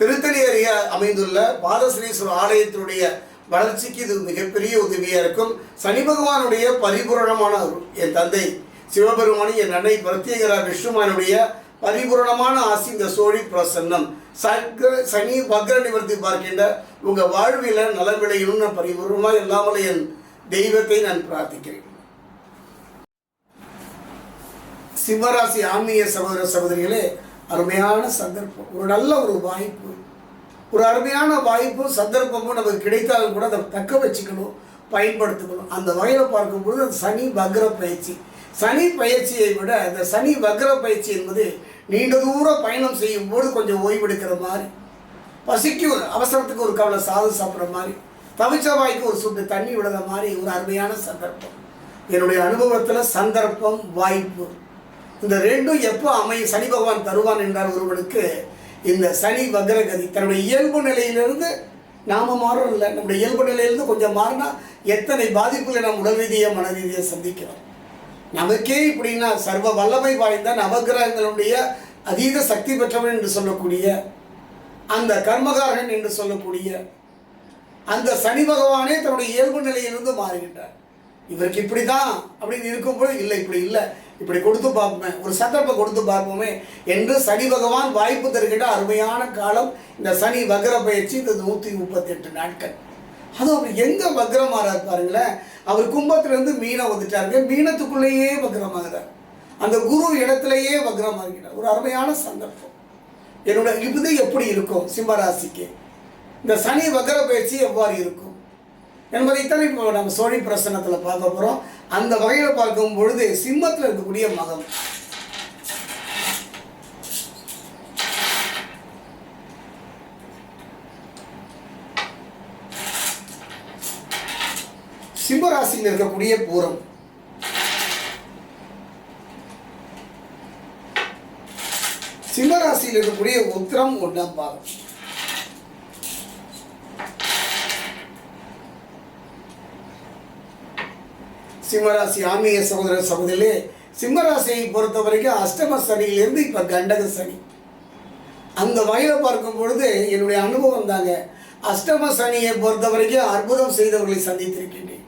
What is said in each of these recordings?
திருத்தணி அருகே அமைந்துள்ள பாதஸ்ரீஸ்வரர் ஆலயத்தினுடைய வளர்ச்சிக்கு இது மிகப்பெரிய உதவியாக இருக்கும். சனி பகவானுடைய பரிபூரணமான என் தந்தை சிவபெருமானி என் அன்னை பிரத்யேகரா விஷ்ணுமானுடைய பரிபூரணமான ஆசி இந்த சோழி பிரசன்னம். சக்கர சனி பக்ர நிவர்த்தி பார்க்கின்ற உங்கள் வாழ்வில் நல விளையணும்னு நான் பரிபூர்ணமாக இல்லாமல் என் தெய்வத்தை நான் பிரார்த்திக்கிறேன். சிம்மராசி ஆன்மீக சகோதர சகோதரிகளே அருமையான சந்தர்ப்பம் ஒரு நல்ல ஒரு வாய்ப்பு. ஒரு அருமையான வாய்ப்பும் சந்தர்ப்பமும் நமக்கு கிடைத்தாலும் கூட அதை தக்க வச்சுக்கணும் பயன்படுத்திக்கணும். அந்த வகையில் பார்க்கும்பொழுது அந்த சனி வக்ர பயிற்சி. சனி பயிற்சியை விட இந்த சனி வக்ர பயிற்சி என்பது நீண்ட தூர பயணம் செய்யும் போது கொஞ்சம் ஓய்வெடுக்கிற மாதிரி பசிக்கு ஒரு அவசரத்துக்கு ஒரு கவலை சாதம் சாப்பிட்ற மாதிரி தவிச்ச வாய்க்கு ஒரு சுட்டு தண்ணி விடுற மாதிரி ஒரு அருமையான சந்தர்ப்பம். என்னுடைய அனுபவத்தில் சந்தர்ப்பம் வாய்ப்பு. இந்த ரெண்டும் எப்போ அமையும்? சனி பகவான் தருவான் என்றால் ஒருவனுக்கு. இந்த சனி வக்ரகதி தன்னுடைய இயல்பு நிலையிலிருந்து நாம மாறும் இல்லை. நம்முடைய இயல்பு நிலையிலிருந்து கொஞ்சம் மாறினா எத்தனை பாதிப்புகளை நாம் உடல் ரீதியாக மன ரீதியாக சந்திக்கிறோம்? நமக்கே இப்படின்னா சர்வ வல்லமை வாய்ந்த நவகிரகங்களுடைய அதீத சக்தி பெற்றவன் என்று சொல்லக்கூடிய அந்த கர்மகாரன் என்று சொல்லக்கூடிய அந்த சனி பகவானே தன்னுடைய இயல்பு நிலையிலிருந்து மாறுகின்றார். இவருக்கு இப்படி தான் அப்படின்னு இருக்கும்போது இல்லை இப்படி இல்லை. இப்படி கொடுத்து பார்ப்போமே ஒரு சந்தர்ப்பம் கொடுத்து பார்ப்போமே என்று சனி பகவான் வாய்ப்பு தருகின்ற அருமையான காலம் இந்த சனி வக்ர பயிற்சி இந்த நூற்றி முப்பத்தெட்டு நாட்கள். அது அவர் எங்கே வக்ரமாகிறார் பாருங்களேன் அவர் கும்பத்திலேருந்து மீனை வந்துட்டாருங்க மீனத்துக்குள்ளேயே வக்ரமாகிறார். அந்த குரு இடத்துலையே வக்ரமாகிறார். ஒரு அருமையான சந்தர்ப்பம். என்னோட இது எப்படி இருக்கும் சிம்மராசிக்கு இந்த சனி வக்ர பயிற்சி எவ்வாறு இருக்கும்? என்பதைத்தான் இப்போ நம்ம சோழி பிரசனத்தில் பார்க்க போகிறோம் அந்த வகையில் பார்க்கும் பொழுது சிம்மத்தில் இருக்கக்கூடிய மகம் சிம்மராசியில் இருக்கக்கூடிய பூரம். சிம்மராசியில் இருக்கக்கூடிய உத்திரம் ஒன்றாம் பாகம் சிம்மராசி ஆன்மீக சகோதர சகோதரிலே சிம்மராசியை பொறுத்த வரைக்கும் அஷ்டம சனியிலிருந்து இப்போ கண்டக சனி. அந்த வகையில் பார்க்கும் பொழுது என்னுடைய அனுபவம் தாங்க. அஷ்டம சனியை பொறுத்த வரைக்கும் அற்புதம் செய்தவர்களை சந்தித்திருக்கின்றேன்.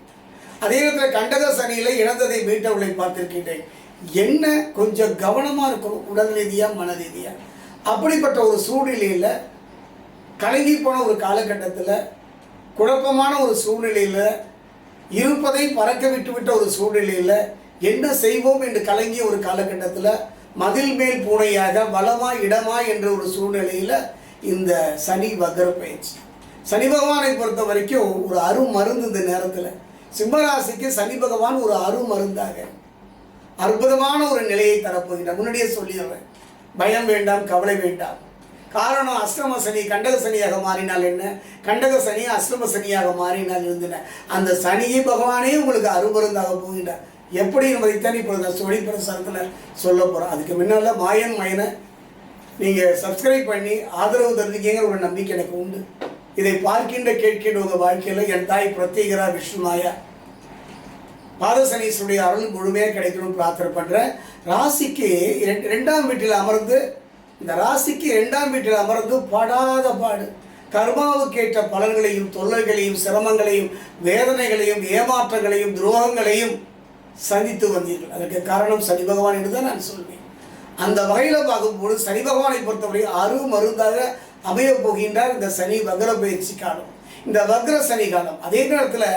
அதே நேரத்தில் கண்டக சனியில் இழந்ததை மீட்டவர்களை பார்த்திருக்கின்றேன். என்ன கொஞ்சம் கவனமாக இருக்கும் உடல் ரீதியாக மன ரீதியாக அப்படிப்பட்ட ஒரு சூழ்நிலையில் கலங்கி போன ஒரு காலகட்டத்தில் குழப்பமான ஒரு சூழ்நிலையில் இருப்பதை பறக்க விட்டுவிட்ட ஒரு சூழ்நிலையில் என்ன செய்வோம் என்று கலங்கிய ஒரு காலகட்டத்தில் மதில் மேல் பூனையாக வளமா இடமா என்ற ஒரு சூழ்நிலையில் இந்த சனி வக்ர பயிற்சி. சனி பகவானை பொறுத்த வரைக்கும் ஒரு அருமருந்து இந்த நேரத்தில். சிம்மராசிக்கு சனி பகவான் ஒரு அருமருந்தாக அற்புதமான ஒரு நிலையை தரப்போகிறார் முன்னாடியே சொல்லிடுறேன். பயம் வேண்டாம் கவலை வேண்டாம். காரணம் அஷ்டம சனி கண்டக சனியாக மாறினால் என்ன? கண்டக சனி அஷ்டம சனியாக மாறினால் இருந்தன. அந்த சனியை பகவானே உங்களுக்கு அருமருந்தாக போகின்றார். எப்படி என்பதைத்தான் இப்போ நான் சொல்லி பிரசாரத்தில் சொல்ல போகிறோம் அதுக்கு முன்னால் மாயன் மயனை நீங்கள் சப்ஸ்கிரைப் பண்ணி ஆதரவு தருவீங்கிற ஒரு நம்பிக்கை எனக்கு உண்டு. இதை பார்க்கின்ற கேட்கின்ற உங்கள் வாழ்க்கையில் என் தாய் பிரத்யேகரா விஷ்ணுமாயா பாதசனீஸ்வருடைய அருள் முழுமையாக கிடைக்கணும்னு பிரார்த்தனை பண்ணுறேன் ராசிக்கு ரெண்டாம் வீட்டில் அமர்ந்து இந்த ராசிக்கு இரண்டாம் வீட்டில் அமர்ந்து படாத பாடு. கர்மாவுக்கேற்ற பலன்களையும் தொல்லைகளையும் சிரமங்களையும் வேதனைகளையும் ஏமாற்றங்களையும் துரோகங்களையும் சந்தித்து வந்தீர்கள். அதற்கு காரணம் சனி பகவான் என்று தான் நான் சொல்வேன். அந்த வகையில் பார்க்கும்போது சனி பகவானை பொறுத்தவரை அரு மருந்தாக அமையப் போகின்றார் இந்த சனி வக்ர பயிற்சி காலம். இந்த வக்ர சனி காலம் அதே நேரத்தில்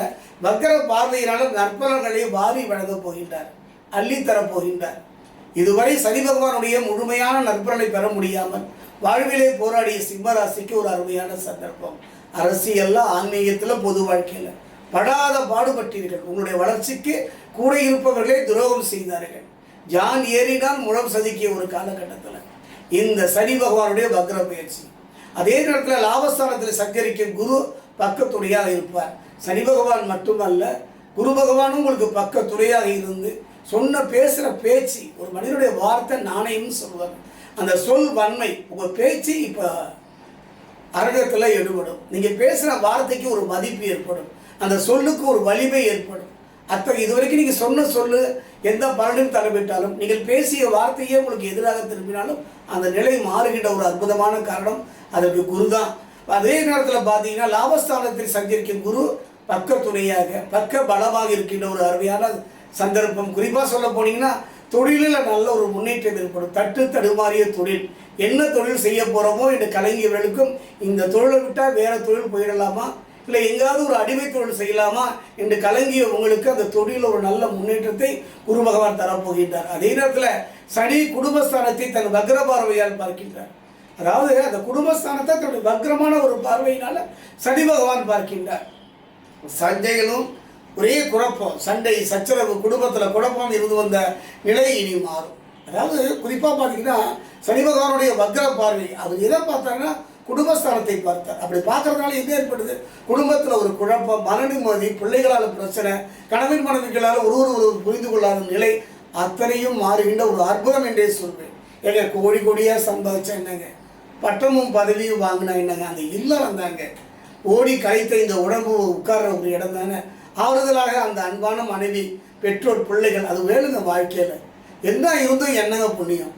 வக்ர பார்வையினால நற்பலன்களை வாரி வழங்கப் போகின்றார். அள்ளித்தரப் போகின்றார். இதுவரை சனி பகவானுடைய முழுமையான நற்பலனை பெற முடியாமல் வாழ்விலே போராடிய சிம்மராசிக்கு ஒரு அருமையான சந்தர்ப்பம். அரசியல்ல ஆன்மீகத்தில் பொது வாழ்க்கையில் படாத பாடுபட்டீர்கள். உங்களுடைய வளர்ச்சிக்கு கூட இருப்பவர்களே துரோகம் செய்தார்கள். ஜான் ஏறினால் முழம் சதிக்கிய ஒரு காலகட்டத்தில். இந்த சனி பகவானுடைய வக்ர பயிற்சி அதே நேரத்தில் லாபஸ்தானத்தில் சஞ்சரிக்கும் குரு பக்கத்துடையாக இருப்பார். சனி பகவான் மட்டுமல்ல குரு பகவானும் உங்களுக்கு பக்கத்துறையாக இருந்து சொன்ன பேசுகிற பேச்சு ஒரு மனிதனுடைய வார்த்தை நாணயம்னு சொல்லுவாங்க. அந்த சொல் வன்மை உங்கள் பேச்சு இப்போ அரங்கத்தில் எடுபடும். நீங்கள் பேசுகிற வார்த்தைக்கு ஒரு மதிப்பு ஏற்படும். அந்த சொல்லுக்கு ஒரு வலிமை ஏற்படும். அத்தகைய இதுவரைக்கும் நீங்கள் சொன்ன சொல்லு எந்த பலனும் தலைவிட்டாலும் நீங்கள் பேசிய வார்த்தையே உங்களுக்கு எதிராக திரும்பினாலும் அந்த நிலை மாறுகின்ற ஒரு அற்புதமான காரணம் அதற்கு குரு தான். அதே நேரத்தில் பார்த்தீங்கன்னா லாபஸ்தானத்தில் சஞ்சரிக்கும் குரு பக்க துணையாக பக்க பலமாக இருக்கின்ற ஒரு அருமையான சந்தர்ப்பம். குறிப்பாக சொல்ல போனீங்கன்னா தொழிலில் நல்ல ஒரு முன்னேற்றம் ஏற்படும். தட்டு தடுமாறிய தொழில். என்ன தொழில் செய்ய போகிறோமோ என்று கலைஞர்களுக்கும் இந்த தொழிலை விட்டால் வேறு தொழில் போயிடலாமா? இல்லை எங்காவது ஒரு அடிமை தொழில் செய்யலாமா? என்று கலங்கிய உங்களுக்கு அந்த தொழிலில் ஒரு நல்ல முன்னேற்றத்தை குரு பகவான் தரப்போகின்றார். அதே நேரத்தில் சனி குடும்பஸ்தானத்தை தன் வக்ர பார்வையால் பார்க்கின்றார். அதாவது அந்த குடும்பஸ்தானத்தை தன்னுடைய வக்ரமான ஒரு பார்வையினால சனி பகவான் பார்க்கின்றார். சஞ்சயனும் ஒரே குழப்பம். சண்டை சச்சரவு குடும்பத்தில் குழப்பம் இருந்து வந்த நிலை இனி மாறும். அதாவது குறிப்பாக பார்த்தீங்கன்னா சனிபகவானுடைய வக்ர பார்வை அவர் எதை பார்த்தாங்கன்னா குடும்பஸ்தானத்தை பார்த்தார். அப்படி பார்க்கறதுனால எது ஏற்படுது? குடும்பத்தில் ஒரு குழப்பம் மன நிம்மதி பிள்ளைகளால் பிரச்சனை கணவன் மனைவிகளால் ஒருவர் ஒருவர் புரிந்து கொள்ளாத நிலை அத்தனையும் மாறுகின்ற ஒரு அற்புதம் என்றே சொல்வேன். ஏங்க கோடி கோடியாக சம்பாதிச்சா என்னங்க? பட்டமும் பதவியும் வாங்கினா என்னங்க? அந்த இல்லம் வந்தாங்க. ஓடி கழித்த இந்த உடம்பு உட்கார்ற ஒரு இடம் தானே? ஆறுதலாக அந்த அன்பான மனைவி பெற்றோர் பிள்ளைகள் அது வேணுங்க வாழ்க்கையில். என்ன இருந்தும் என்னங்க புண்ணியம்?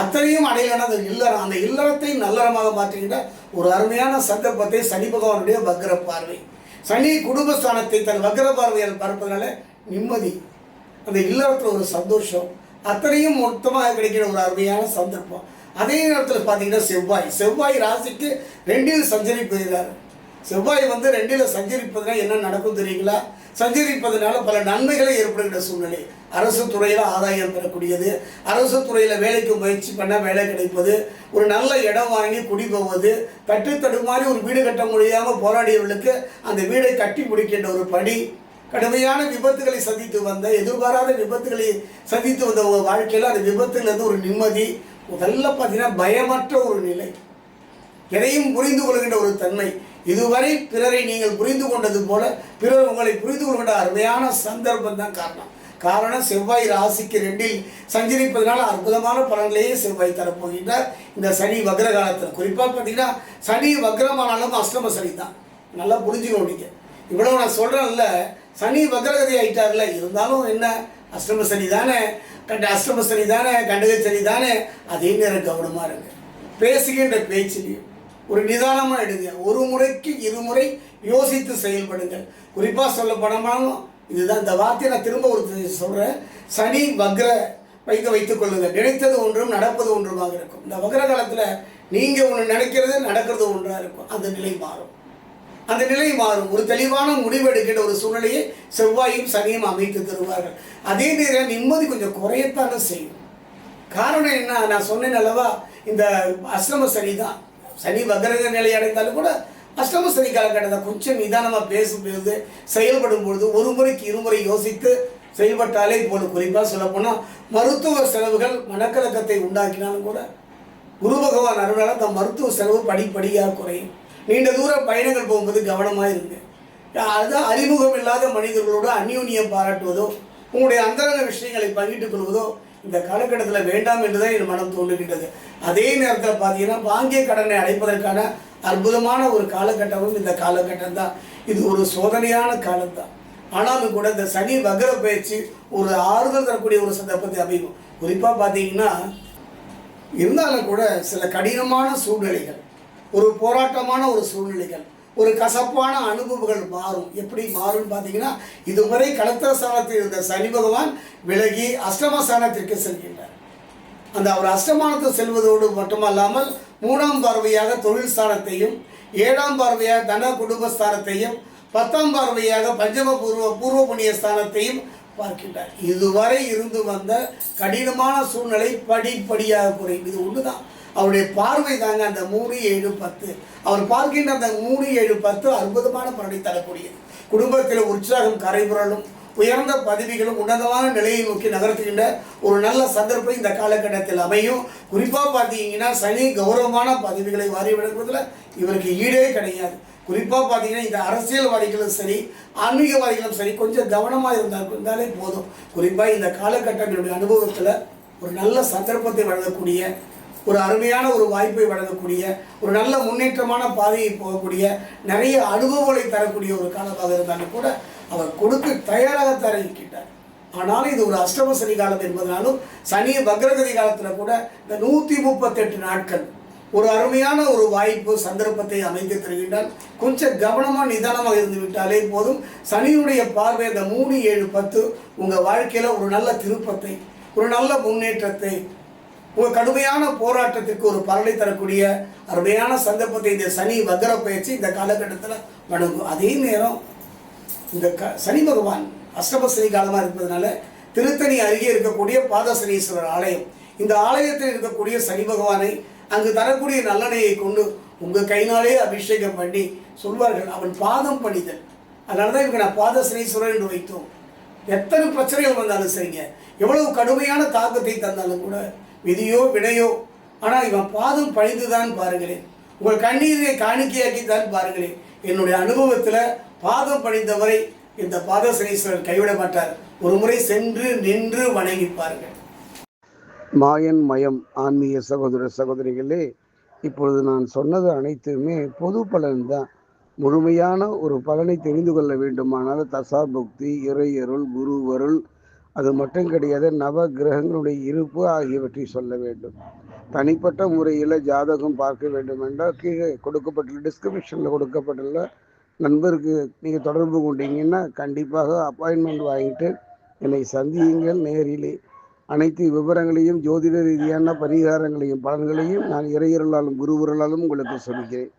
அத்தனையும் அடையலான அந்த இல்லறம் அந்த இல்லறத்தை நல்லறமாக மாற்றுகின்ற ஒரு அருமையான சந்தர்ப்பத்தை சனி பகவானுடைய வக்ர பார்வை. சனி குடும்பஸ்தானத்தை தன் வக்ர பார்வையால் பார்ப்பதனால நிம்மதி அந்த இல்லறத்தில் ஒரு சந்தோஷம் அத்தனையும் மொத்தமாக கிடைக்கிற ஒரு அருமையான சந்தர்ப்பம். அதே நேரத்தில் பார்த்தீங்கன்னா செவ்வாய். செவ்வாய் ராசிக்கு ரெண்டில் சஞ்சரிப்புகிறார் செவ்வாய் வந்து ரெண்டில் சஞ்சரிப்பதுனா என்ன நடக்கும் தெரியுங்களா? சஞ்சரிப்பதனால பல நன்மைகளை ஏற்படுகின்ற சூழ்நிலை. அரசு துறையில் ஆதாயம் பெறக்கூடியது. அரசு துறையில் வேலைக்கு முயற்சி பண்ண வேலை கிடைப்பது. ஒரு நல்ல இடம் வாங்கி குடி போவது. தட்டு தடுமாறி ஒரு வீடு கட்ட முடியாமல் போராடியவர்களுக்கு அந்த வீடை கட்டி முடிக்கின்ற ஒரு படி கடுமையான விபத்துகளை சந்தித்து வந்த எதிர்பாராத விபத்துகளை சந்தித்து வந்த வாழ்க்கையில் அந்த விபத்துலேருந்து ஒரு நிம்மதி. முதல்ல பார்த்தீங்கன்னா பயமற்ற ஒரு நிலை. எதையும் புரிந்து கொள்கின்ற ஒரு தன்மை. இதுவரை பிறரை நீங்கள் புரிந்து கொண்டது போல பிறர் உங்களை புரிந்து கொள்கின்ற அருமையான சந்தர்ப்பம் தான் காரணம். காரணம் செவ்வாய் ராசிக்கு ரெண்டில் சஞ்சரிப்பதனால அற்புதமான பலன்களையே செவ்வாய் தரப்போகின்றார். இந்த சனி வக்ர காலத்தில் குறிப்பாக பார்த்தீங்கன்னா சனி வக்ரமானாலும் அஷ்டம சனி தான். நல்லா புரிஞ்சுக்கணும் நீங்கள் இவ்வளோ நான் சொல்கிறேன்ல சனி வக்ரகதி ஆயிட்டார்ல இருந்தாலும் என்ன? அஷ்டம சனி தானே? கண்ட அஷ்டம சனி தானே? கண்டக சனி தானே? அதே நேரம் கவனமாக இருங்க. பேசுகின்ற பேச்சிலையும் ஒரு நிதானமாக எடுங்க. ஒரு முறைக்கு இருமுறை யோசித்து செயல்படுங்கள். குறிப்பாக சொல்ல போனாலும் இதுதான் இந்த வார்த்தையை நான் திரும்ப ஒரு சொல்கிறேன் சனி வக்ர வைத்து வைத்துக் கொள்ளுங்கள். நினைத்தது ஒன்றும் நடப்பது ஒன்றுமாக இருக்கும். இந்த வக்ர காலத்தில் நீங்கள் ஒன்று நினைக்கிறது நடக்கிறது ஒன்றாக இருக்கும். அந்த நிலை மாறும். அந்த நிலை மாறும். ஒரு தெளிவான முடிவு எடுக்கின்ற ஒரு சூழ்நிலையை செவ்வாயும் சனியும் அமைத்து தருவார்கள். அதே நேரம் நிம்மதி கொஞ்சம் குறையத்தான செய்யும். காரணம் என்ன? நான் சொன்னேன் அல்லவா? இந்த அஷ்டம சனி தான் சனி வக்ரக நிலை அடைந்தாலும் கூட அஷ்டம சனி காலகட்டத்தில் கொஞ்சம் நிதானமாக பேசும்பொழுது செயல்படும் பொழுது ஒரு முறைக்கு இருமுறை யோசித்து செயல்பட்டாலே இப்போது குறிப்பாக சொல்லப்போனால் மருத்துவ செலவுகள் மனக்கலக்கத்தை உண்டாக்கினாலும் கூட குரு பகவான் அருளால் அந்த மருத்துவ செலவு படிப்படியாக குறையும். நீண்ட தூர பயணங்கள் போகும்போது கவனமாக இருங்க. அதுதான் அறிமுகம் இல்லாத மனிதர்களோடு அந்யூன்யம் பாராட்டுவதோ உங்களுடைய அந்தரங்க விஷயங்களை பங்கிட்டுக் கொள்வதோ இந்த காலகட்டத்தில் வேண்டாம் என்று தான் என் மனம் தோன்றுகின்றது. அதே நேரத்தில் பார்த்தீங்கன்னா வாங்கிய கடனை அடைப்பதற்கான அற்புதமான ஒரு காலகட்டமும் இந்த காலகட்டம் தான் இது ஒரு சோதனையான காலம்தான். ஆனாலும் கூட இந்த சனி வகர பயிற்சி ஒரு ஆறுதல் தரக்கூடிய ஒரு சந்தர்ப்பத்தை அமையும். குறிப்பாக பார்த்தீங்கன்னா இருந்தாலும் கூட சில கடினமான சூழ்நிலைகள் ஒரு போராட்டமான ஒரு சூழ்நிலைகள் ஒரு கசப்பான அனுபவங்கள் மாறும். எப்படி மாறும்னு பார்த்தீங்கன்னா இதுவரை கடத்தர ஸ்தானத்தில் இருந்த சனி பகவான் விலகி அஷ்டம ஸ்தானத்திற்கு செல்கின்றார். அந்த அவர் அஷ்டமானத்தை செல்வதோடு மட்டுமல்லாமல் மூணாம் பார்வையாக தொழில் ஸ்தானத்தையும் ஏழாம் பார்வையாக தன குடும்பஸ்தானத்தையும் பத்தாம் பார்வையாக பஞ்சம பூர்வ பூர்வ புண்ணிய ஸ்தானத்தையும் பார்க்கின்றார். இதுவரை இருந்து வந்த கடினமான சூழ்நிலை படிப்படியாக குறையும். இது ஒன்று தான் அவருடைய பார்வை தாங்க அந்த மூணு ஏழு பத்து. அவர் பார்க்கின்ற அந்த மூணு ஏழு பத்து அற்புதமான பலனை தரக்கூடியது. குடும்பத்தில் உற்சாகம் கரைபுரலும் உயர்ந்த பதவிகளும் உன்னதமான நிலையை நோக்கி நகர்த்துகின்ற ஒரு நல்ல சந்தர்ப்பம் இந்த காலகட்டத்தில் அமையும். குறிப்பாக பார்த்தீங்கன்னா சனி கௌரவமான பதவிகளை வாரி விடுவதில் இவருக்கு ஈடே கிடையாது. குறிப்பாக பார்த்தீங்கன்னா இந்த அரசியல்வாதிகளும் சரி ஆன்மீகவாதிகளும் சரி கொஞ்சம் கவனமாக இருந்தால் இருந்தாலே போதும். குறிப்பாக இந்த காலகட்டங்களுடைய அனுபவத்தில் ஒரு நல்ல சந்தர்ப்பத்தை வழங்கக்கூடிய ஒரு அருமையான ஒரு வாய்ப்பை வழங்கக்கூடிய ஒரு நல்ல முன்னேற்றமான பாதையை போகக்கூடிய நிறைய அனுபவங்களை தரக்கூடிய ஒரு காலமாக இருந்தாலும் கூட அவர் கொடுக்க தயாராக தர ஆனாலும் இது ஒரு அஷ்டம சனி காலம் என்பதனாலும் சனி வக்ரகதி காலத்தில் கூட இந்த நூற்றி முப்பத்தெட்டு நாட்கள் ஒரு அருமையான ஒரு வாய்ப்பு சந்தர்ப்பத்தை அமைத்து தருகின்றால் கொஞ்சம் கவனமாக நிதானமாக இருந்து விட்டாலே போதும். சனியுடைய பார்வை அந்த மூணு ஏழு பத்து உங்கள் வாழ்க்கையில் ஒரு நல்ல திருப்பத்தை ஒரு நல்ல முன்னேற்றத்தை ஒரு கடுமையான போராட்டத்திற்கு ஒரு பலனை தரக்கூடிய அருமையான சந்தர்ப்பத்தை இந்த சனி வக்ர பயிற்சி இந்த காலகட்டத்தில் வழங்கும். அதே நேரம் இந்த க சனி பகவான் அஷ்டம சனி காலமாக இருப்பதனால திருத்தணி அருகே இருக்கக்கூடிய பாதசனீஸ்வரர் ஆலயம். இந்த ஆலயத்தில் இருக்கக்கூடிய சனி பகவானை அங்கு தரக்கூடிய நல்லனையை கொண்டு உங்கள் கைனாலே அபிஷேகம் பண்ணி சொல்வார்கள். அவன் பாதம் பணிதல். அதனால தான் இவங்க நான் பாதசனீஸ்வரர் என்று வைத்தோம். எத்தனை பிரச்சனைகள் வந்தாலும் சரிங்க. எவ்வளவு கடுமையான தாக்கத்தை தந்தாலும் கூட விதியோ வினையோ ஆனால் இவன் பாதம் பழிந்துதான் பாருங்களேன். உங்கள் கண்ணீரை காணிக்கையாக்கி தான் பாருங்களேன். என்னுடைய அனுபவத்தில் பாதம் பணிந்தவரை இந்த பாதசனீஸ்வரர் கைவிட மாட்டார் ஒரு முறை சென்று நின்று வணங்கி பாருங்கள். மாயன் மயம் ஆன்மீக சகோதர சகோதரிகளே இப்பொழுது நான் சொன்னது அனைத்துமே பொது பலன் தான் முழுமையான ஒரு பலனை தெரிந்து கொள்ள வேண்டுமானால் தசாபுக்தி இறையருள் குருவருள் அது மட்டும் கிடையாது நவ கிரகங்களுடைய இருப்பு ஆகியவற்றை சொல்ல வேண்டும். தனிப்பட்ட முறையில் ஜாதகம் பார்க்க வேண்டும் என்றால் கீழே கொடுக்கப்பட்டுள்ள டிஸ்கிரிப்ஷனில் கொடுக்கப்பட்டுள்ள நண்பருக்கு நீங்கள் தொடர்பு கொண்டீங்கன்னா கண்டிப்பாக அப்பாயின்மெண்ட் வாங்கிட்டு என்னை சந்தியுங்கள் நேரிலே. அனைத்து விவரங்களையும் ஜோதிட ரீதியான பரிகாரங்களையும் பலன்களையும் நான் இறையர்களாலும் குருவர்களாலும் உங்களுக்கு சொல்கிறேன்.